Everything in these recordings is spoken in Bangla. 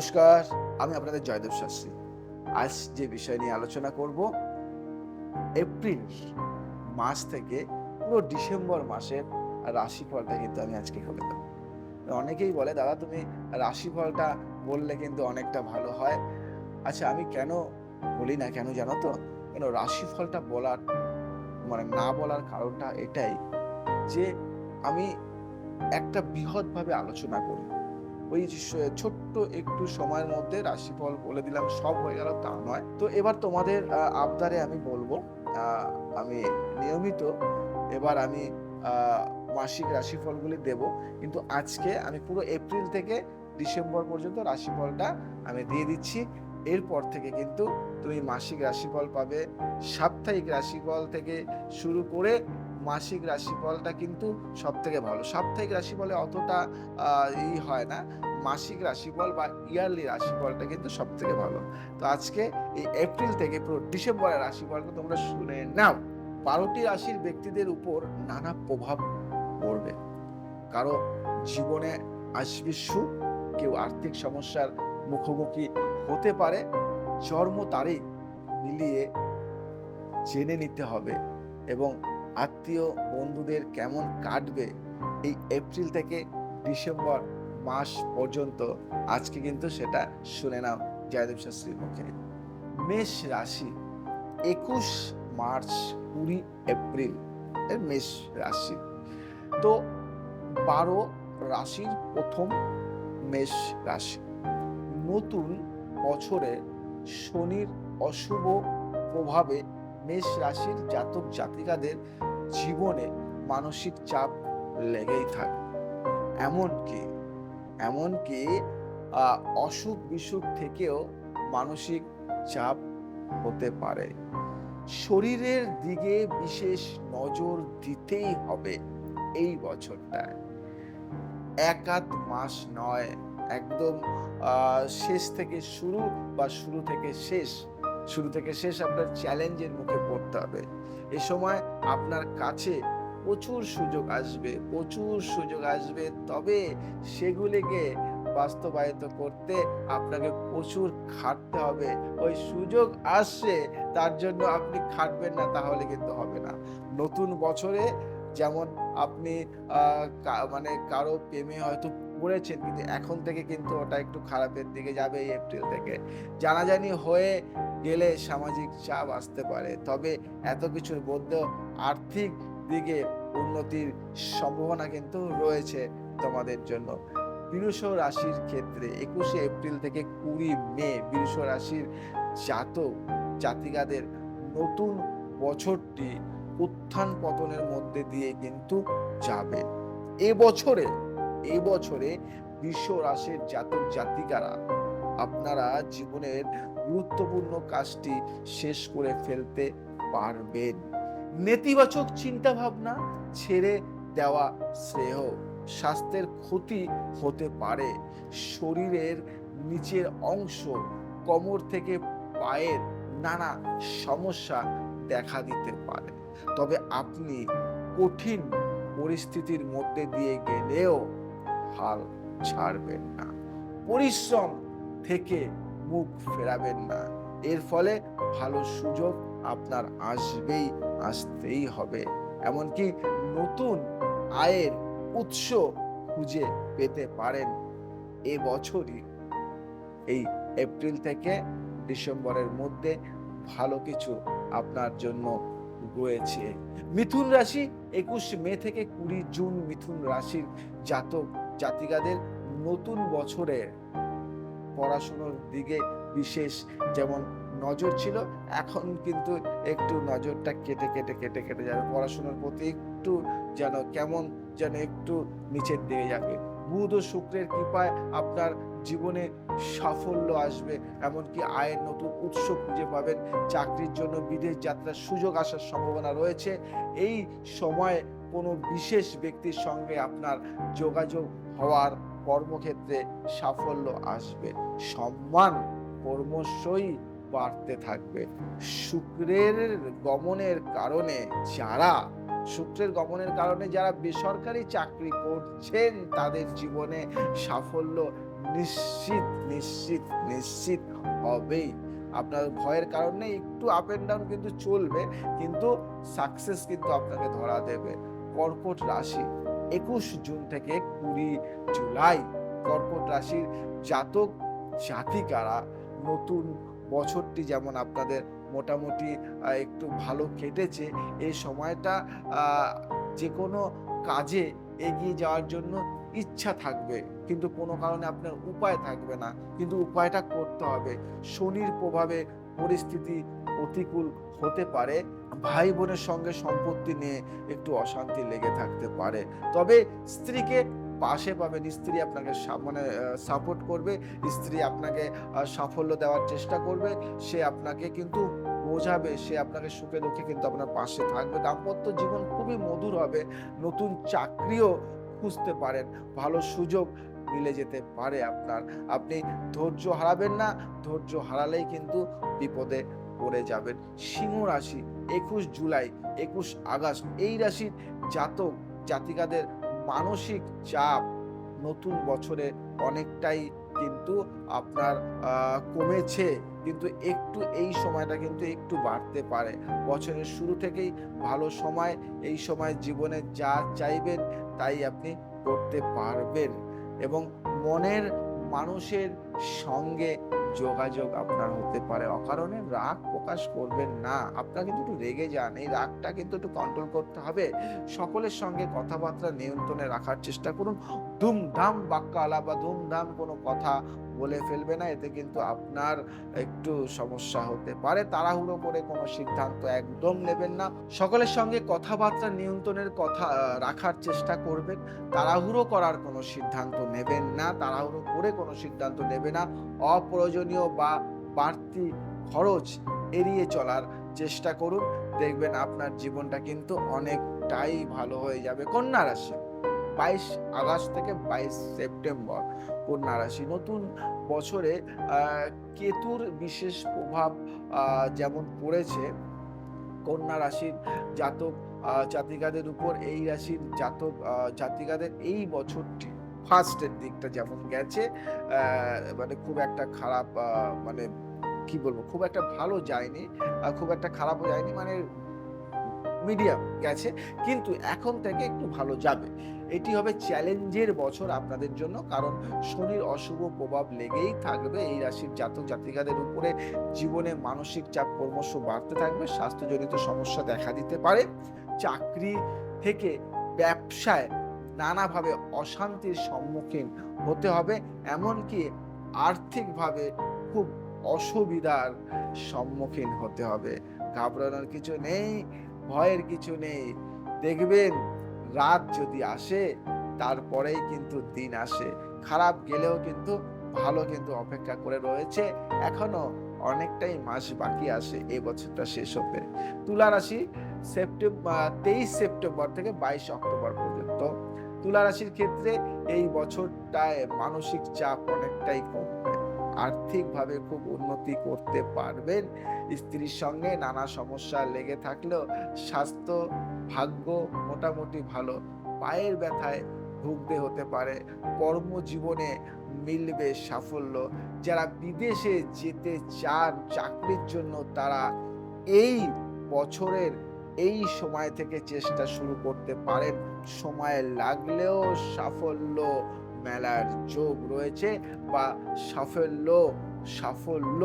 নমস্কার, আমি আপনাদের জয়দেব শাস্ত্রী। আজ যে বিষয় নিয়ে আলোচনা করব, এপ্রিল মাস থেকে পুরো ডিসেম্বর মাসের রাশিফলটা কিন্তু আমি আজকে বলে দেবো। অনেকেই বলে, দাদা, তুমি রাশিফলটা বললে কিন্তু অনেকটা ভালো হয়। আচ্ছা আমি কেন বলি না, কেন জানো তো? কেন রাশিফলটা বলার মানে না বলার কারণটা এটাই যে আমি একটা বৃহৎভাবে আলোচনা করি ওই ছোট্ট একটু সময়ের মধ্যে রাশিফল বলে দিলাম, সব হয়ে গেল, তা নয়। তো এবার তোমাদের আবদারে আমি বলব আমি নিয়মিত এবার আমি মাসিক রাশিফলগুলি দেব। কিন্তু আজকে আমি পুরো এপ্রিল থেকে ডিসেম্বর পর্যন্ত রাশিফলটা আমি দিয়ে দিচ্ছি। এরপর থেকে কিন্তু তুমি মাসিক রাশিফল পাবে, সাপ্তাহিক রাশিফল থেকে শুরু করে মাসিক রাশিফলটা কিন্তু সব থেকে ভালো। সাপ্তাহিক রাশিফলে অতটা ই হয় না। মাসিক রাশিফল বা ইয়ারলি রাশিফলটা কিন্তু সব থেকে ভালো। তো আজকে এই এপ্রিল থেকে পুরো ডিসেম্বরের রাশিফলটা তোমরা শুনে নাও। বারোটি রাশির ব্যক্তিদের উপর নানা প্রভাব পড়বে। কারও জীবনে আসবে সুখ, কেউ আর্থিক সমস্যার মুখোমুখি হতে পারে। জন্ম তারিখ মিলিয়ে জেনে নিতে হবে এবং আত্মীয় বন্ধুদের কেমন কাটবে এই এপ্রিল থেকে ডিসেম্বর মাস পর্যন্ত? আজকে কিন্তু সেটা শুনে নাও জয়দেব শাস্ত্রীর মুখে। মেষ রাশি, একুশ মার্চ কুড়ি এপ্রিল মেষ রাশি। তো বারো রাশির প্রথম মেষ রাশি। নতুন বছরে শনির অশুভ প্রভাবে মেষ রাশির জাতক জাতিকাদের জীবনে মানসিক চাপ লেগেই থাকে। এমনকি এমনকি অসুখ বিসুখ থেকেও মানসিক চাপ হতে পারে। শরীরের দিকে বিশেষ নজর দিতেই হবে এই বছরটায়। এক আধ মাস নয়, একদম শেষ থেকে শুরু বা শুরু থেকে শেষ শুরু থেকে শেষ আপনার চ্যালেঞ্জের মুখে পড়তে হবে। এ সময় আপনার কাছে প্রচুর সুযোগ আসবে, প্রচুর সুযোগ আসবে। তবে সেগুলিকে বাস্তবায়িত করতে আপনাকে প্রচুর খাটতে হবে। ওই সুযোগ আসছে, তার জন্য আপনি খাটবেন না, তাহলে কিন্তু হবে না। নতুন বছরে যেমন আপনি মানে কারও প্রেমে হয়তো পড়েছেন কিন্তু এখন থেকে কিন্তু ওটা একটু খারাপের দিকে যাবে এই এপ্রিল থেকে। জানাজানি হয়ে গেলে সামাজিক চাপ আসতে পারে, তবে এত কিছুর মধ্যেও আর্থিক দিকে উন্নতির সম্ভাবনা কিন্তু রয়েছে তোমাদের জন্য। বৃষ রাশির ক্ষেত্রে একুশে এপ্রিল থেকে কুড়ি মে বৃষ রাশির জাতক, জাতিকাদের নতুন বছরটি উত্থান পতনের মধ্যে দিয়ে কিন্তু যাবে। এ বছরে এ বছরে বিশ্ব রাশির জাতক জাতিকারা, আপনারা জীবনের গুরুত্বপূর্ণ কাজটি শেষ করে ফেলতে পারবেন। নেতিবাচক চিন্তা ভাবনা ছেড়ে দেওয়া শ্রেয়। স্বাস্থ্যের ক্ষতি হতে পারে। শরীরের নিচের অংশ কোমর থেকে পায়ের নানা সমস্যা দেখা দিতে পারে। তবে আপনি কঠিন পরিস্থিতির মধ্যে দিয়ে গেলেও হাল ছাড়বেন না। পরিশ্রম থেকে মুখ ফেরাবেন না। এর ফলে ভালো সুযোগ আপনার আসবেই, আসতেই হবে। এমনকি নতুন আয়ের উৎস খুঁজে পেতে পারেন এ বছরই। এই এপ্রিল থেকে ডিসেম্বরের মধ্যে ভালো কিছু আপনার জন্য রয়েছে। মিথুন রাশি একুশ মে থেকে কুড়ি জুন মিথুন রাশির জাতক জাতিকাদের নতুন বছরে পড়াশুনোর দিকে বিশেষ যেমন নজর ছিল, এখন কিন্তু একটু নজরটা কেটে কেটে কেটে কেটে যাবে। পড়াশোনার প্রতি একটু যেন কেমন যেন একটু নিচের দিকে যাবে। বুধ ও শুক্রের কৃপায় আপনার জীবনে সাফল্য আসবে, এমনকি আয়ের নতুন উৎস খুঁজে পাবেন। চাকরির জন্য বিদেশ যাত্রার সুযোগ আসার সম্ভাবনা রয়েছে। এই সময়ে কোনো বিশেষ ব্যক্তির সঙ্গে আপনার যোগাযোগ হওয়ার কর্মক্ষেত্রে সাফল্য আসবে। সম্মান ক্রমশই বাড়তে থাকবে। শুক্রের গমনের কারণে যারা, শুক্রের গমনের কারণে যারা বেসরকারি চাকরি করছেন, তাদের জীবনে সাফল্য নিশ্চিত নিশ্চিত নিশ্চিত হবেই। আপনার ভয়ের কারণে একটু আপ এন্ড ডাউন কিন্তু চলবে, কিন্তু সাকসেস কিন্তু আপনাকে ধরা দেবে। কর্কট রাশি একুশ জুন থেকে কুড়ি জুলাই। কর্কট রাশির জাতক জাতিকারা নতুন বছরটি যেমন আপনাদের মোটামুটি একটু ভালো কেটেছে এই সময়টা যে কোনো কাজে এগিয়ে যাওয়ার জন্য ইচ্ছা থাকবে। কিন্তু কোনো কারণে আপনার উপায় থাকবে না। কিন্তু উপায়টা করতে হবে। শনির প্রভাবে পরিস্থিতি প্রতিকূল হতে পারে, ভাই বোনের সঙ্গে সম্পত্তি নিয়ে একটু অশান্তি লেগে থাকতে পারে। তবে স্ত্রীকে পাশে পাবেন, স্ত্রী আপনাকে মানে সাপোর্ট করবে, স্ত্রী আপনাকে সাফল্য দেওয়ার চেষ্টা করবে, সে আপনাকে কিন্তু বোঝাবে, সে আপনাকে সুখে দুঃখে কিন্তু আপনার পাশে থাকবে। দাম্পত্য জীবন খুবই মধুর হবে, নতুন চাকরিও খুঁজতে পারেন, ভালো সুযোগ মিলে যেতে পারে আপনার। আপনি ধৈর্য হারাবেন না, ধৈর্য হারালেই কিন্তু বিপদে পড়ে যাবেন। সিংহ রাশি, একুশ জুলাই, একুশ আগস্ট, এই রাশির জাতক, জাতিকাদের মানসিক চাপ নতুন বছরে অনেকটাই কিন্তু আপনার কমেছে। কিন্তু একটু এই সময়টা কিন্তু একটু বাড়তে পারে। বছরের শুরু থেকেই ভালো সময়, এই সময় জীবনে যা চাইবেন তাই আপনি করতে পারবেন। এবং মনের, মানুষের সঙ্গে যোগাযোগ আপনার হতে পারে। অকারণে রাগ প্রকাশ করবেন না। আপনার কিন্তু একটু রেগে যান। এই রাগটা কিন্তু একটু কন্ট্রোল করতে হবে। সকলের সঙ্গে কথাবার্তা নিয়ন্ত্রণে রাখার চেষ্টা করুন। ধুমধাম বাক্য আলাপ বা ধুমধাম কোনো কথা বলে ফেলবে না, এতে কিন্তু আপনার একটু সমস্যা হতে পারে। তাড়াহুড়ো করে কোনো সিদ্ধান্ত একদম নেবেন না। সকলের সঙ্গে কথাবার্তা নিয়ন্ত্রণের কথা রাখার চেষ্টা করবেন। তাড়াহুড়ো করার কোনো সিদ্ধান্ত নেবেন না, তাড়াহুড়ো করে কোনো সিদ্ধান্ত নেবে না। অপ্রয়োজনীয় বা বাড়তি খরচ এড়িয়ে চলার চেষ্টা করুন। দেখবেন আপনার জীবনটা কিন্তু অনেকটাই ভালো হয়ে যাবে। কন্যা রাশি, বাইশ আগস্ট থেকে বাইশ সেপ্টেম্বর। কন্যা রাশি নতুন বছরে কেতুর বিশেষ প্রভাব যেমন পড়েছে, কন্যা রাশির জাতক জাতিকাদের উপর এই রাশির জাতক জাতিকাদের এই বছরটি ফার্স্টের দিকটা যেমন গেছে মানে খুব একটা খারাপ মানে কি বলব, খুব একটা ভালো যায়নি খুব একটা খারাপও যায়নি মানে মিডিয়াম গেছে, কিন্তু এখন থেকে একটু ভালো যাবে। এটি হবে চ্যালেঞ্জের বছর আপনাদের জন্য, কারণ শনির অশুভ প্রভাব লেগেই থাকবে। এই রাশির জাতক জাতিকাদের উপরে জীবনে মানসিক চাপ ক্রমশ বাড়তে থাকবে, স্বাস্থ্যজনিত সমস্যা দেখা দিতে পারে। চাকরি থেকে ব্যবসায় নানাভাবে অশান্তির সম্মুখীন হতে হবে, এমনকি আর্থিকভাবে খুব অসুবিধার সম্মুখীন হতে হবে। ঘাবড়ানোর কিছু নেই। ভয়ের কিছু নেই। দেখবেন, রাত যদি আসে, তারপরেই কিন্তু দিন আসে। খারাপ গেলেও কিন্তু ভালো কিন্তু অপেক্ষা করে রয়েছে। এখনও অনেকটাই মাস বাকি আসে এই বছরটা শেষ হতে তুলা রাশি সেপ্টেম্বর তেইশ সেপ্টেম্বর থেকে বাইশ অক্টোবর পর্যন্ত। তুলা রাশির ক্ষেত্রে এই বছরটায় মানসিক চাপ অনেকটাই কমবে। আর্থিকভাবে খুব উন্নতি করতে পারবেন। স্ত্রীর সঙ্গে নানা সমস্যা লেগে থাকলেও স্বাস্থ্য ভাগ্য মোটামুটি ভালো। পায়ের ব্যথায় ভুগতে হতে পারে। কর্মজীবনে মিলবে সাফল্য। যারা বিদেশে যেতে চান চাকরির জন্য, তারা এই বছরের এই সময় থেকে চেষ্টা শুরু করতে পারেন। সময় লাগলেও সাফল্য মেলার যোগ রয়েছে বা সাফল্য সাফল্য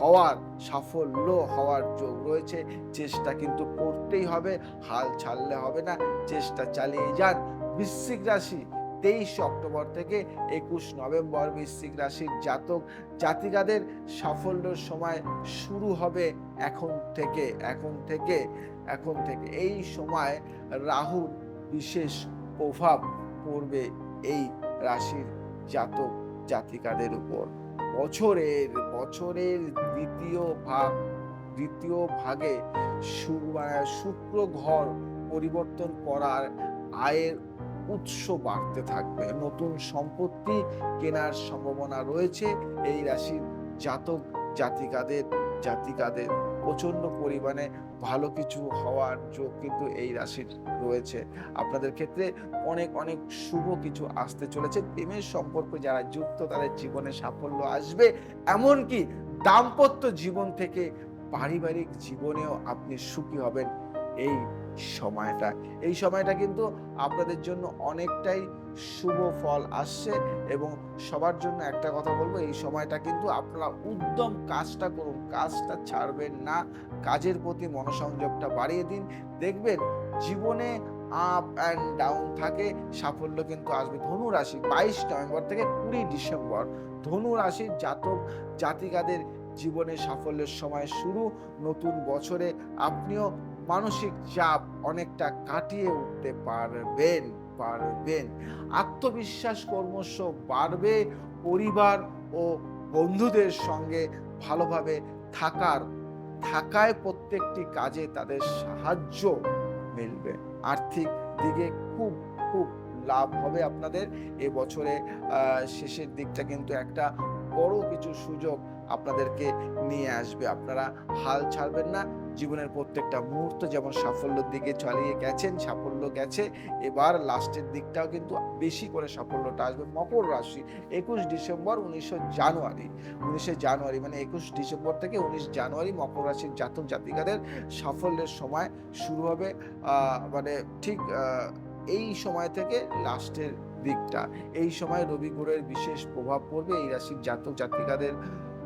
হওয়ার সাফল্য হওয়ার যোগ রয়েছে। চেষ্টা কিন্তু করতেই হবে, হাল ছাড়লে হবে না। চেষ্টা চালিয়ে যান বৃশ্চিক রাশি। তেইশ অক্টোবর থেকে একুশ নভেম্বর বৃশ্চিক রাশির জাতক, জাতিকাদের সাফল্যের সময় শুরু হবে এখন থেকে এখন থেকে এখন থেকে। এই সময় রাহুর বিশেষ প্রভাব পড়বে এই রাশির জাতক, জাতিকাদের উপর। বছরের বছরের দ্বিতীয় ভাগ, দ্বিতীয় ভাগে শুক্র ঘর পরিবর্তন করার আয়ের উৎস বাড়তে থাকবে। নতুন সম্পত্তি কেনার সম্ভাবনা রয়েছে। এই রাশির জাতক, জাতিকাদের জাতিকাদের প্রচণ্ড পরিমাণে ভালো কিছু হওয়ার যোগ কিন্তু এই রাশির রয়েছে। আপনাদের ক্ষেত্রে অনেক অনেক শুভ কিছু আসতে চলেছে। প্রেমের সম্পর্ক যারা যুক্ত, তাদের জীবনে সাফল্য আসবে। এমনকি দাম্পত্য জীবন থেকে পারিবারিক জীবনেও আপনি সুখী হবেন। এই সময়টা এই সময়টা কিন্তু আপনাদের জন্য অনেকটাই শুভ ফল আসছে এবং সবার জন্য একটা কথা বলব, এই সময়টা কিন্তু আপনারা উদ্যম কাজটা করুন, কাজটা ছাড়বেন না, কাজের প্রতি মনোসংযোগটা বাড়িয়ে দিন। দেখবেন জীবনে আপ অ্যান্ড ডাউন থাকে, সাফল্য কিন্তু আসবে। ধনু রাশি বাইশ নভেম্বর থেকে কুড়ি ডিসেম্বর ধনু রাশির জাতক জাতিকাদের জীবনে সাফল্যের সময় শুরু। নতুন বছরে আপনিও মানসিক চাপ অনেকটা কাটিয়ে উঠতে পারবেন। পারবেন। আত্মবিশ্বাস ক্রমশ বাড়বে, পরিবার ও বন্ধুদের সঙ্গে ভালোভাবে থাকার, থাকায় প্রত্যেকটি কাজে তাদের সাহায্য মিলবে। আর্থিক দিকে খুব খুব লাভ হবে আপনাদের। এ বছরে শেষের দিকটা কিন্তু একটা বড় কিছু সুযোগ আপনাদেরকে নিয়ে আসবে। আপনারা হাল ছাড়বেন না। জীবনের প্রত্যেকটা মুহূর্ত যেমন সাফল্যের দিকে চালিয়ে গেছেন, সাফল্য গেছে, এবার লাস্টের দিকটাও কিন্তু বেশি করে সাফল্যটা আসবে মকর রাশি, একুশ ডিসেম্বর উনিশশো জানুয়ারি। উনিশে জানুয়ারি মানে একুশ ডিসেম্বর থেকে উনিশ জানুয়ারি মকর রাশির জাতক জাতিকাদের সাফল্যের সময় শুরু হবে মানে ঠিক এই সময় থেকে লাস্টের দিকটা। এই সময় রবি গ্রহের বিশেষ প্রভাব পড়বে এই রাশির জাতক জাতিকাদের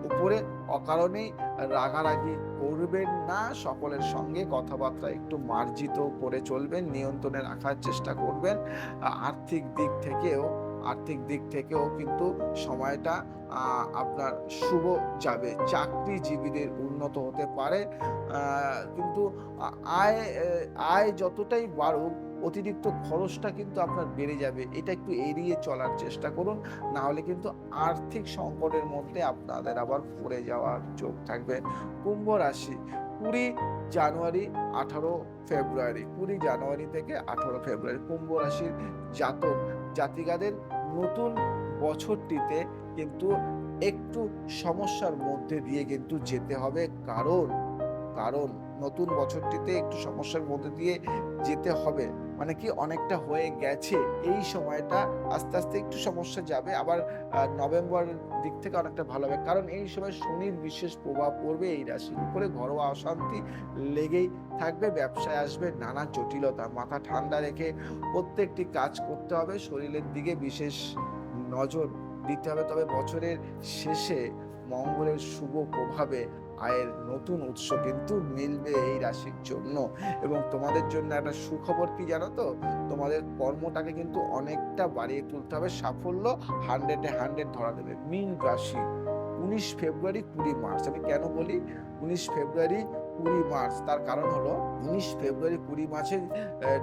উপরে অকারণেই রাগারাগি করবেন না, সকলের সঙ্গে কথাবার্তা একটু মার্জিত করে চলবেন, নিয়ন্ত্রণে রাখার চেষ্টা করবেন। আর্থিক দিক থেকেও, আর্থিক দিক থেকেও কিন্তু সময়টা আপনার শুভ যাবে। চাকরিজীবীদের উন্নত হতে পারে। কিন্তু আয় আয় যতটাই বাড়ুক অতিরিক্ত খরচটা কিন্তু আপনার বেড়ে যাবে। এটা একটু এড়িয়ে চলার চেষ্টা করুন, না হলে কিন্তু আর্থিক সংকটের মধ্যে আপনাদের আবার পড়ে যাওয়ার যোগ থাকবে। কুম্ভ রাশি, কুড়ি জানুয়ারি, আঠারো ফেব্রুয়ারি। কুড়ি জানুয়ারি থেকে আঠারো ফেব্রুয়ারি কুম্ভ রাশির জাতক, জাতিকাদের নতুন বছরটিতে কিন্তু একটু সমস্যার মধ্যে দিয়ে কিন্তু যেতে হবে। কারণ কারণ নতুন বছরটিতে একটু সমস্যার মধ্যে দিয়ে যেতে হবে। মানে কি অনেকটা হয়ে গেছে। এই সময়টা আস্তে আস্তে একটু সমস্যা যাবে। আবার নভেম্বর দিক থেকে অনেকটা ভালো হবে। কারণ এই সময় শনির বিশেষ প্রভাব পড়বে এই রাশির উপরে। ঘরোয়া অশান্তি লেগেই থাকবে। ব্যবসায় আসবে নানা জটিলতা। মাথা ঠান্ডা রেখে প্রত্যেকটি কাজ করতে হবে। শরীরের দিকে বিশেষ নজর দিতে হবে। তবে বছরের শেষে মঙ্গলের শুভ প্রভাবে আয়ের নতুন উৎস কিন্তু মিলবে এই রাশির জন্য। এবং তোমাদের জন্য একটা সুখবর কি জানো তো? তোমাদের কর্মটাকে কিন্তু অনেকটা বাড়িয়ে তুলতে হবে। সাফল্য হান্ড্রেডে হান্ড্রেড ধরা দেবে। মিন রাশি, উনিশ ফেব্রুয়ারি কুড়ি মার্চ। আমি কেন বলি? উনিশ ফেব্রুয়ারি কুড়ি মার্চ। তার কারণ হলো, উনিশ ফেব্রুয়ারি কুড়ি মার্চে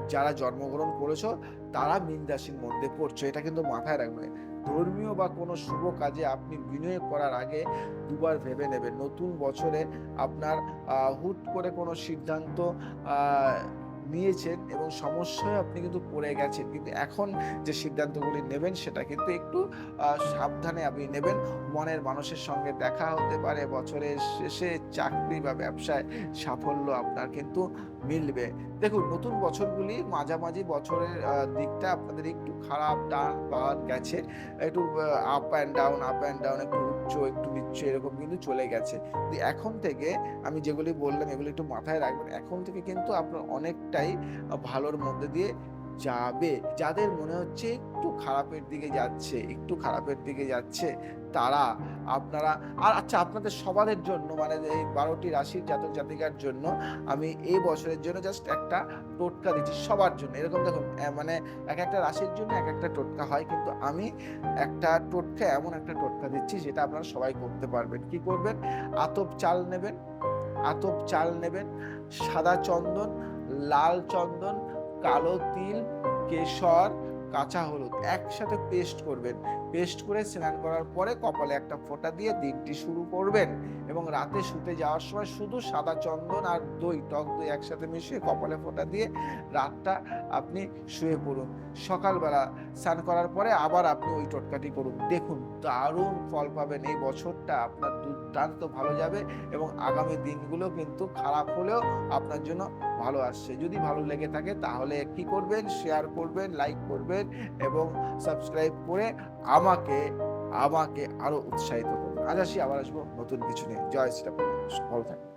যারা জন্মগ্রহণ করেছ, তারা মিন রাশির মধ্যে পড়ছো। এটা কিন্তু মাথায় রাখবে। ধর্মীয় বা কোনো শুভ কাজে আপনি বিনিয়োগ করার আগে দুবার ভেবে নেবেন। নতুন বছরে আপনার হুট করে কোনো সিদ্ধান্ত নিয়েছেন এবং সমস্যায় আপনি কিন্তু পড়ে গেছেন। কিন্তু এখন যে সিদ্ধান্তগুলি নেবেন, সেটা কিন্তু একটু সাবধানে আপনি নেবেন। মনের মানুষের সঙ্গে দেখা হতে পারে, বছরের শেষে চাকরি বা ব্যবসায় সাফল্য আপনার কিন্তু মিলবে। দেখুন, নতুন বছরগুলি মাঝামাঝি বছরের দিকটা আপনাদের একটু খারাপ ডান বাদ গেছে। একটু up and down up and down একটু উচ্চ একটু নিচ্ছ, এরকম কিন্তু চলে গেছে। তো এখন থেকে আমি যেগুলি বললাম, এগুলি একটু মাথায় রাখবেন। এখন থেকে কিন্তু আপনার অনেকটাই ভালোর মধ্যে দিয়ে যাবে, যাদের মনে হচ্ছে একটু খারাপের দিকে যাচ্ছে, একটু খারাপের দিকে যাচ্ছে, তারা আপনারা, আর আচ্ছা আপনাদের সবাদের জন্য মানে এই বারোটি রাশির জাতক জাতিকার জন্য, আমি এই বছরের জন্য জাস্ট একটা টোটকা দিচ্ছি সবার জন্য। এরকম দেখুন মানে এক একটা রাশির জন্য এক একটা টোটকা হয়, কিন্তু আমি একটা টোটকা, এমন একটা টোটকা দিচ্ছি যেটা আপনারা সবাই করতে পারবেন। কি করবেন? আতপ চাল নেবেন, আতপ চাল নেবেন, সাদা চন্দন, লাল চন্দন কালো তিল কেশর কাঁচা হলুদ একসাথে পেস্ট করবেন। পেস্ট করে স্নান করার পরে কপালে একটা ফোঁটা দিয়ে দিনটি শুরু করবেন এবং রাতে শুতে যাওয়ার সময় শুধু সাদা চন্দন আর দই, টক দই একসাথে মিশিয়ে কপালে ফোঁটা দিয়ে রাতটা আপনি শুয়ে পড়ুন। সকালবেলা স্নান করার পরে আবার আপনি ওই টোটকাটি করুন। দেখুন, দারুণ ফল পাবেন। এই বছরটা আপনার দুর্দান্ত ভালো যাবে এবং আগামী দিনগুলো কিন্তু খারাপ হলেও আপনার জন্য ভালো আসছে। যদি ভালো লেগে থাকে তাহলে কি করবেন? শেয়ার করবেন, লাইক করবেন এবং সাবস্ক্রাইব করে আমাকে আমাকে আরও উৎসাহিত করুন। আজ আসি, আবার আসব নতুন কিছু নিয়ে। জয় শ্রীরাম ভালো থাকবেন।